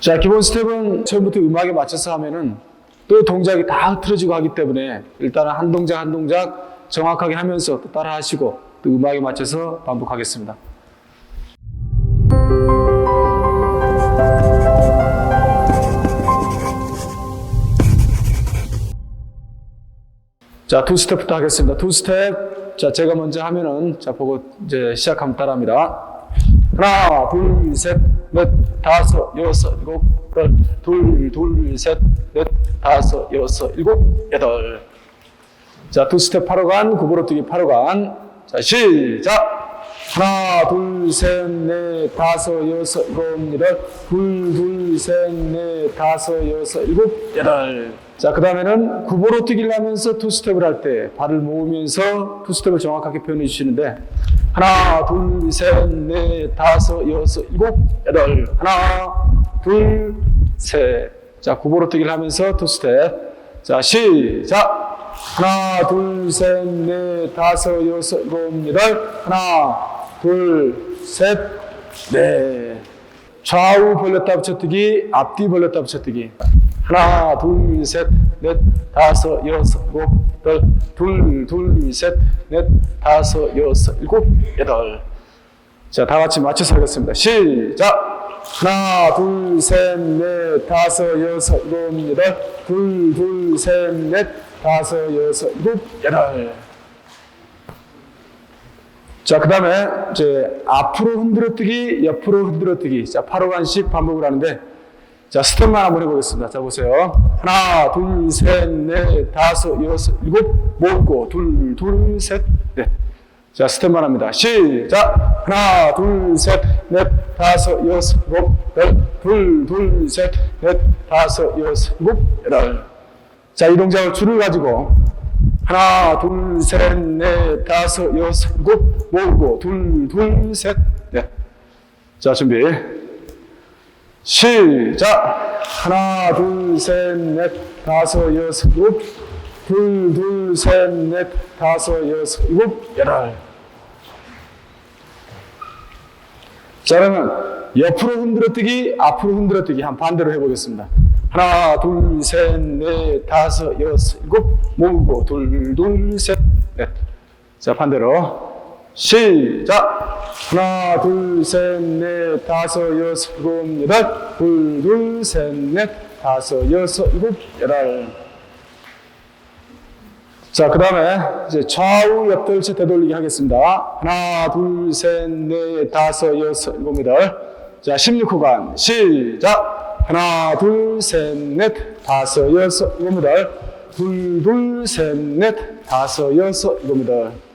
자, 기본 스텝은 처음부터 음악에 맞춰서 하면은 또 동작이 다 흐트러지고 하기 때문에 일단은 한 동작 한 동작 정확하게 하면서 또 따라 하시고 또 음악에 맞춰서 반복하겠습니다. 자, 두 스텝부터 하겠습니다. 두 스텝. 자, 제가 먼저 하면은, 자, 보고 이제 시작하면 따라합니다. 하나, 둘, 셋, 넷, 다섯, 여섯, 일곱, 여덟. 둘, 둘, 셋, 넷, 다섯, 여섯, 일곱, 여덟. 자, 두 스텝 파로간, 구부러 뛰기 파로간. 자, 시작! 하나, 둘, 셋, 넷, 다섯, 여섯, 일곱, 여덟. 둘, 둘, 셋, 넷, 다섯, 여섯, 일곱, 여덟. 자, 그 다음에는 구보로 뛰기를 하면서 투 스텝을 할 때 발을 모으면서 투 스텝을 정확하게 표현해 주시는데 하나, 둘, 셋, 넷, 다섯, 여섯, 일곱, 여덟. 하나, 둘, 셋. 자, 구보로 뛰기를 하면서 투 스텝. 자, 시작! 하나, 둘, 셋, 넷, 다섯, 여섯, 일곱, 여덟. 하나, 둘, 셋, 넷. 좌우 벌렸다 붙여뜨기, 앞뒤 벌렸다 붙여뜨기. 하나, 둘, 셋, 넷, 다섯, 여섯, 일곱, 여덟. 둘, 둘, 셋, 넷, 다섯, 여섯, 일곱, 여덟. 자, 다 같이 맞춰서 하겠습니다. 시작! 하나, 둘, 셋, 넷, 다섯, 여섯, 일곱, 여덟. 둘, 둘, 셋, 넷, 다섯, 여섯, 일곱, 여덟. 자, 그 다음에 이제 앞으로 흔들어뜨기, 옆으로 흔들어뜨기. 자, 8호간씩 반복을 하는데, 자, 스텝만 한번 해보겠습니다. 자, 보세요. 하나, 둘, 셋, 넷, 다섯, 여섯, 일곱, 모으고, 둘, 둘, 셋, 넷. 자, 스텝만 합니다. 시작! 하나, 둘, 셋, 넷, 다섯, 여섯, 일곱, 여덟. 둘, 둘, 셋, 넷, 다섯, 여섯, 일곱, 여덟. 자, 이 동작을 줄을 가지고 하나, 둘, 셋, 넷, 다섯, 여섯, 일곱, 모으고, 둘, 둘, 셋, 넷. 자, 준비. 시작! 하나, 둘, 셋, 넷, 다섯, 여섯, 일곱, 둘, 둘, 셋, 넷, 다섯, 여섯, 일곱, 여덟. 자, 그러면 옆으로 흔들어뜨기, 앞으로 흔들어뜨기 한 반대로 해보겠습니다. 하나, 둘, 셋, 넷, 다섯, 여섯, 일곱, 모으고, 둘, 둘, 셋, 넷. 자, 반대로. 시작! 하나, 둘, 셋, 넷, 다섯, 여섯, 일곱, 여덟. 둘, 둘, 셋, 넷, 다섯, 여섯, 일곱, 여덟. 자, 그 다음에 이제 좌우 옆돌체 되돌리기 하겠습니다. 하나, 둘, 셋, 넷, 다섯, 여섯, 일곱, 여덟. 자, 16호간 시작! 하나, 둘, 셋, 넷, 다섯, 여섯, 일곱, 여덟. 둘, 둘, 셋, 넷, 다섯, 여섯, 일곱, 여덟.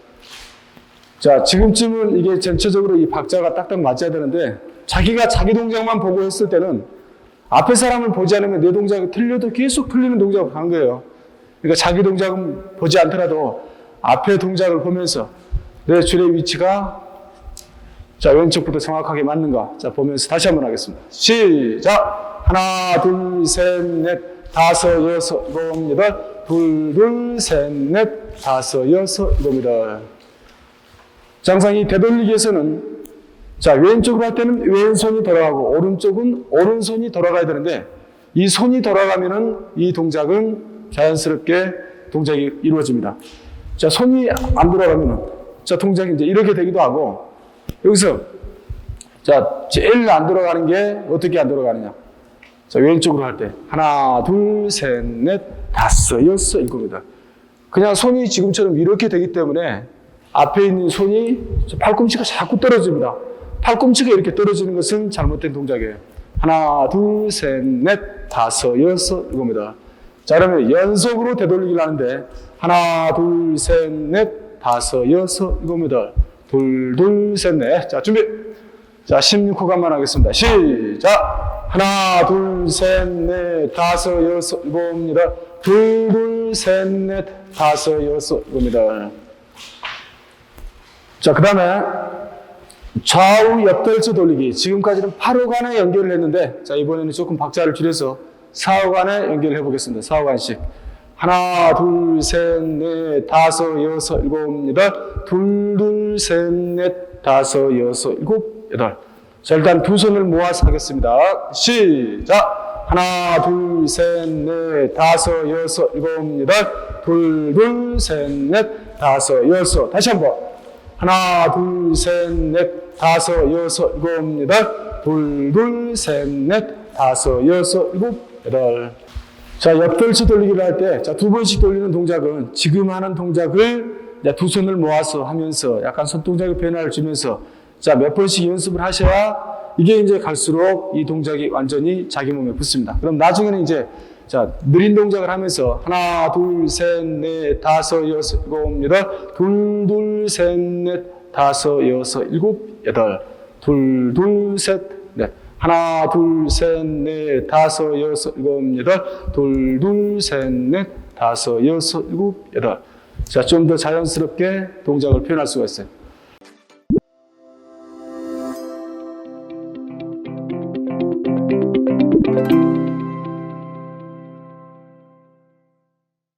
자, 지금쯤은 이게 전체적으로 이 박자가 딱딱 맞아야 되는데 자기가 자기 동작만 보고 했을 때는 앞에 사람을 보지 않으면 내 동작이 틀려도 계속 틀리는 동작을 한 거예요. 그러니까 자기 동작은 보지 않더라도 앞에 동작을 보면서 내 줄의 위치가 자 왼쪽부터 정확하게 맞는가 자 보면서 다시 한번 하겠습니다. 시작 하나 둘 셋 넷 다섯 여섯 일곱 여덟 둘 둘 셋 넷 다섯 여섯 일곱 여덟 자, 항상 이 되돌리기에서는 자 왼쪽으로 할 때는 왼손이 돌아가고 오른쪽은 오른손이 돌아가야 되는데 이 손이 돌아가면은 이 동작은 자연스럽게 동작이 이루어집니다. 자, 손이 안 돌아가면은, 자, 동작이 이제 이렇게 되기도 하고, 여기서, 자, 제일 안 돌아가는 게 어떻게 안 돌아가느냐. 자, 왼쪽으로 할 때. 하나, 둘, 셋, 넷, 다섯, 여섯, 일곱이다. 그냥 손이 지금처럼 이렇게 되기 때문에 앞에 있는 손이 팔꿈치가 자꾸 떨어집니다. 팔꿈치가 이렇게 떨어지는 것은 잘못된 동작이에요. 하나, 둘, 셋, 넷, 다섯, 여섯, 일곱이다. 자, 그러면 연속으로 되돌리기를 하는데, 하나, 둘, 셋, 넷, 다섯, 여섯, 여덟. 둘, 둘, 셋, 넷. 자, 준비. 자, 16호간만 하겠습니다. 시작! 하나, 둘, 셋, 넷, 다섯, 여섯, 여덟. 둘, 둘, 셋, 넷, 다섯, 여섯, 여덟. 자, 그 다음에 좌우 옆돌체 돌리기. 지금까지는 8호간에 연결을 했는데, 자, 이번에는 조금 박자를 줄여서 4호간에 연결을 해보겠습니다. 4호간씩. 하나, 둘, 셋, 넷, 다섯, 여섯, 일곱, 여덟. 둘, 둘, 셋, 넷, 다섯, 여섯, 일곱, 여덟. 자, 일단 두 손을 모아서 하겠습니다. 시작! 하나, 둘, 셋, 넷, 다섯, 여섯, 일곱, 여덟, 둘, 둘, 셋, 넷, 다섯, 여섯. 다시 한 번. 하나, 둘, 셋, 넷, 다섯, 여섯, 일곱, 여덟, 둘, 둘, 셋, 넷, 다섯, 여섯, 일곱, 여덟. 자, 옆돌치 돌리기를 할 때, 자, 두 번씩 돌리는 동작은 지금 하는 동작을 두 손을 모아서 하면서 약간 손동작의 변화를 주면서 자, 몇 번씩 연습을 하셔야 이게 이제 갈수록 이 동작이 완전히 자기 몸에 붙습니다. 그럼 나중에는 이제 자, 느린 동작을 하면서 하나, 둘, 셋, 넷, 다섯, 여섯, 일곱, 여덟, 둘, 둘, 셋, 넷, 다섯, 여섯, 일곱, 여덟, 둘, 둘, 셋, 넷. 하나, 둘, 셋, 넷, 다섯, 여섯, 일곱, 여덟, 둘, 둘, 셋, 넷, 다섯, 여섯, 일곱, 여덟. 자, 좀 더 자연스럽게 동작을 표현할 수가 있어요.